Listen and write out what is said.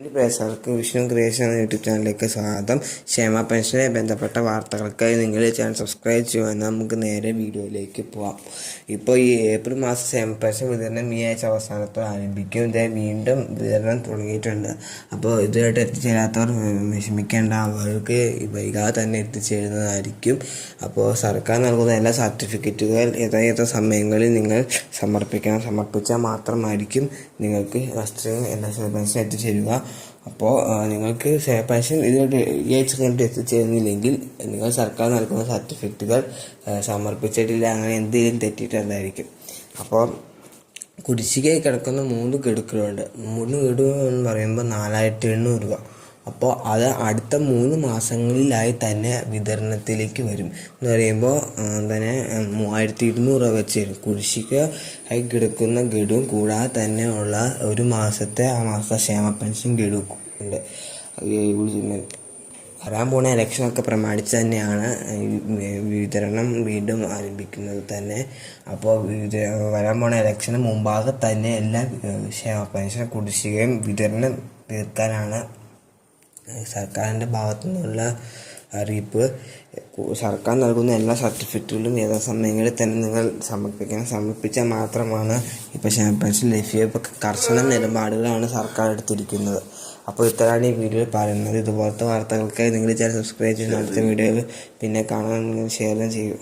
പ്രേക്ഷകർക്ക് Vishnu creation YouTube ചാനലിലേക്ക് സ്വാഗതം. ക്ഷേമ പെൻഷനെ ബന്ധപ്പെട്ട വാർത്തകൾക്കായി നിങ്ങൾ ചാനൽ സബ്സ്ക്രൈബ് ചെയ്യുക നമുക്ക് നേരെ വീഡിയോയിലേക്ക് പോവാം. ഇപ്പോൾ ഈ ഏപ്രിൽ മാസം ക്ഷേമ പെൻഷൻ വിതരണം ഈ ആഴ്ച അവസാനത്തോടെ ആരംഭിക്കും. ഇത് വീണ്ടും വിതരണം തുടങ്ങിയിട്ടുണ്ട്. അപ്പോൾ ഇതുമായിട്ട് എത്തിച്ചേരാത്തവർ വിഷമിക്കേണ്ട. അവർക്ക് വൈകാതെ തന്നെ എത്തിച്ചേരുന്നതായിരിക്കും. അപ്പോൾ സർക്കാർ നൽകുന്ന എല്ലാ സർട്ടിഫിക്കറ്റുകൾ യഥായഥ സമയങ്ങളിൽ നിങ്ങൾ സമർപ്പിക്കണം. സമർപ്പിച്ചാൽ മാത്രമായിരിക്കും നിങ്ങൾക്ക് വസ്ത്രങ്ങൾ എല്ലാ പെൻഷൻ എത്തിച്ചേരുക. അപ്പോൾ നിങ്ങൾക്ക് പാഷൻ ഇത് എച്ച് കണ്ടി എത്തിച്ചേരുന്നില്ലെങ്കിൽ നിങ്ങൾ സർക്കാർ നൽകുന്ന സർട്ടിഫിക്കറ്റുകൾ സമർപ്പിച്ചിട്ടില്ല അങ്ങനെ എന്തെങ്കിലും തെറ്റിയിട്ടുണ്ടായിരിക്കും അപ്പോൾ കുടിശ്ശികയായി കിടക്കുന്ന മൂന്ന് ഗഡുക്കളുണ്ട്. മൂന്ന് ഗഡു എന്ന് പറയുമ്പോൾ നാലായിരത്തി എണ്ണൂറ് രൂപ. അപ്പോൾ അത് അടുത്ത മൂന്ന് മാസങ്ങളിലായി തന്നെ വിതരണത്തിലേക്ക് വരും. എന്ന് പറയുമ്പോൾ തന്നെ മൂവായിരത്തി ഇരുന്നൂറ് രൂപ വെച്ച് വരും കുടിശ്ശിക ആയി കിടക്കുന്ന ഗഡുവും കൂടാതെ തന്നെ ഉള്ള ഒരു മാസത്തെ ആ മാസത്തെ ക്ഷേമ പെൻഷൻ ഗഡു ഉണ്ട്. ഈ ഉൾ- വരാൻ പോണ ഇലക്ഷനൊക്കെ പ്രമാണിച്ച് തന്നെയാണ് വിതരണം വീണ്ടും ആരംഭിക്കുന്നത് തന്നെ. അപ്പോൾ വരാൻ പോണ ഇലക്ഷന് മുമ്പാകെ തന്നെ എല്ലാ ക്ഷേമ പെൻഷൻ കുടിശ്ശികയും വിതരണം തീർക്കാനാണ് സർക്കാരിന്റെ ഭാഗത്തു നിന്നുള്ള അറിയിപ്പ് സർക്കാർ നൽകുന്ന എല്ലാ സർട്ടിഫിക്കറ്റുകളും യഥാസമയങ്ങളിൽ തന്നെ നിങ്ങൾ സമർപ്പിക്കണം. സമർപ്പിച്ചാൽ മാത്രമാണ് ഇപ്പോൾ പെൻഷൻ ലഭ്യ ഇപ്പോൾ കർശന നിലപാടുകളാണ് സർക്കാർ എടുത്തിരിക്കുന്നത്. അപ്പോൾ ഇത്രയാണ് ഈ വീഡിയോയിൽ പറയുന്നത്. ഇതുപോലത്തെ വാർത്തകൾക്കായി നിങ്ങൾ ചാനൽ സബ്സ്ക്രൈബ് ചെയ്യുന്ന അടുത്ത വീഡിയോയിൽ പിന്നെ കാണാൻ ഷെയർ ചെയ്യും.